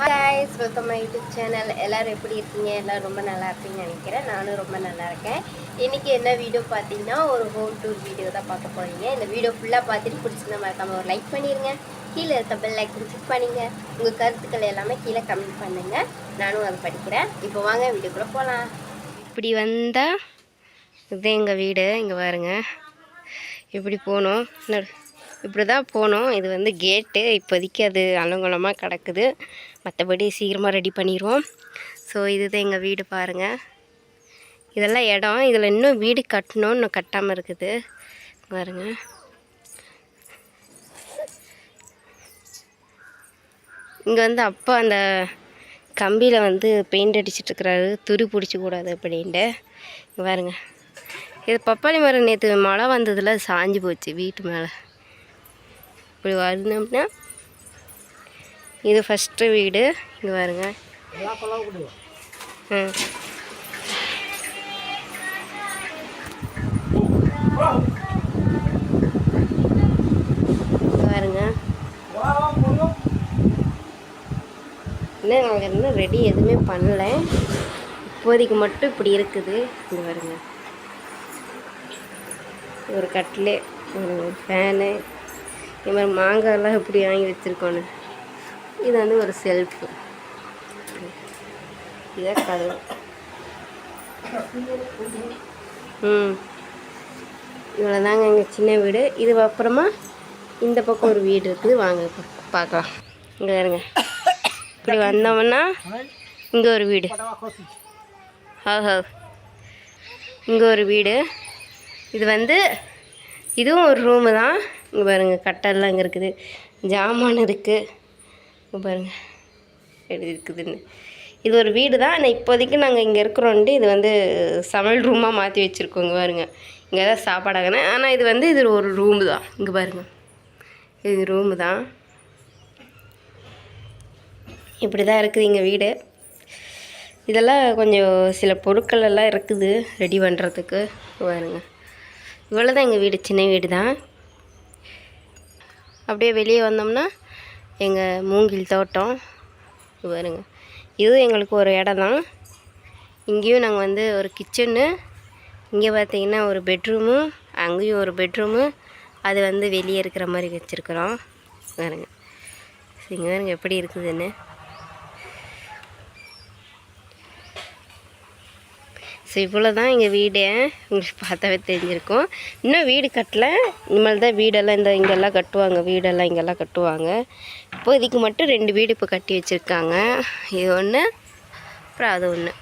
Hi's welcome my YouTube channel எல்லோரும் எப்படி இருக்கீங்க? எல்லோரும் ரொம்ப நல்லா இருப்பீங்கன்னு நினைக்கிறேன். நானும் ரொம்ப நல்லா இருக்கேன். இன்றைக்கி என்ன வீடியோ பார்த்தீங்கன்னா ஒரு ஹோம் டூர் வீடியோ தான் பார்க்க போகிறீங்க இந்த வீடியோ ஃபுல்லாக பார்த்துட்டு பிடிச்சிருந்தா மறக்காமல் ஒரு லைக் பண்ணிடுங்க கீழே இருக்க பெல் லைக் கிளிக் பண்ணிங்க. உங்கள் கருத்துக்கள் எல்லாமே கீழே கமெண்ட் பண்ணுங்கள் நானும் அதை படிக்கிறேன். இப்போ வாங்க வீடியோக்குள்ளே போகலாம் இப்படி வந்தால் இது எங்கள் வீடு. இங்கே பாருங்க. இப்படி போகணும். இப்படி தான் போனோம். இது வந்து கேட்டு இப்போதைக்கு அது அலங்கோலமாக கிடக்குது. மற்றபடி சீக்கிரமாக ரெடி பண்ணிடுவோம் ஸோ இதுதான் எங்கள் வீடு பாருங்கள் இதெல்லாம் இடம். இதில் இன்னும் வீடு கட்டணும் இன்னும் கட்டாமல் இருக்குது. பாருங்க. இங்கே வந்து அப்பா அந்த கம்பியில் வந்து பெயிண்ட் அடிச்சிட்ருக்கிறாரு. துரு பிடிச்சிக்கூடாது அப்படின்ட்டு. பாருங்க. இது பப்பாளி மரம் நேற்று மழை வந்ததில் சாஞ்சு போச்சு வீட்டு மேலே. இப்படி வரணும்னா இது ஃபஸ்ட்டு வீடு. இங்கே பாருங்க. பாருங்க. இன்னும் நாங்கள் இன்னும் ரெடி எதுவுமே பண்ணல. இப்போதைக்கு மட்டும் இப்படி இருக்குது. இங்கே பாருங்க. ஒரு கட்டிலே ஒரு ஃபேனு இது மாதிரி மாங்காயெல்லாம் எப்படி வாங்கி வச்சுருக்கோன்னு. இது வந்து ஒரு செல்ஃபு இதான் கதவு. ம். இவ்வளோ தாங்க எங்கள் சின்ன வீடு. இது அப்புறமா இந்த பக்கம் ஒரு வீடு இருக்குது. வாங்க பார்க்கலாம். இங்கே இருங்க இப்படி வந்தோம்னா இங்கே ஒரு வீடு. ஹோ இங்கே ஒரு வீடு. இது வந்து இதுவும் ஒரு ரூமு தான். இங்கே பாருங்க கட்டெல்லாம் இங்கே இருக்குது. ஜாமான் இருக்குது இங்கே பாருங்கள் எப்படி இருக்குதுன்னு. இது ஒரு வீடு தான் ஆனால் இப்போதைக்கு நாங்கள் இங்கே இருக்கிறோன்ட்டு இது வந்து சமையல் ரூமாக மாற்றி வச்சுருக்கோம் இங்கே பாருங்க. இங்கே தான் சாப்பாடாகனே ஆனால் இது வந்து இது ஒரு ரூமு தான். இங்கே பாருங்கள் இது ரூமு தான். இப்படி தான் இருக்குது எங்கள் வீடு. இதெல்லாம் கொஞ்சம் சில பொருட்கள் எல்லாம் இருக்குது ரெடி பண்ணுறதுக்கு பாருங்க. இவ்வளோ தான் எங்கள் வீடு. சின்ன வீடு தான் அப்படியே வெளியே வந்தோம்னா எங்கள் மூங்கில் தோட்டம். வருங்க பாருங்க. இதுவும் எங்களுக்கு ஒரு இடம் தான் இங்கேயும் நாங்கள் வந்து ஒரு கிச்சனு இங்கே பார்த்தீங்கன்னா ஒரு பெட்ரூமு அங்கேயும் ஒரு பெட்ரூமு அது வந்து வெளியே இருக்கிற மாதிரி வச்சுருக்குறோம். பாருங்க. இங்கே பாருங்க எப்படி இருக்குதுன்னு. ஸோ இவ்வளோ தான் எங்கள் வீடு. உங்களுக்கு பார்த்தாவே தெரிஞ்சிருக்கும். இன்னும் வீடு கட்டலை. இனிமேல் தான் வீடெல்லாம் இந்த இங்கெல்லாம் கட்டுவாங்க. வீடெல்லாம் இங்கெல்லாம் கட்டுவாங்க. இப்போதைக்கு மட்டும் ரெண்டு வீடு இப்போ கட்டி வச்சுருக்காங்க. இது ஒன்று அப்புறம் அது ஒன்று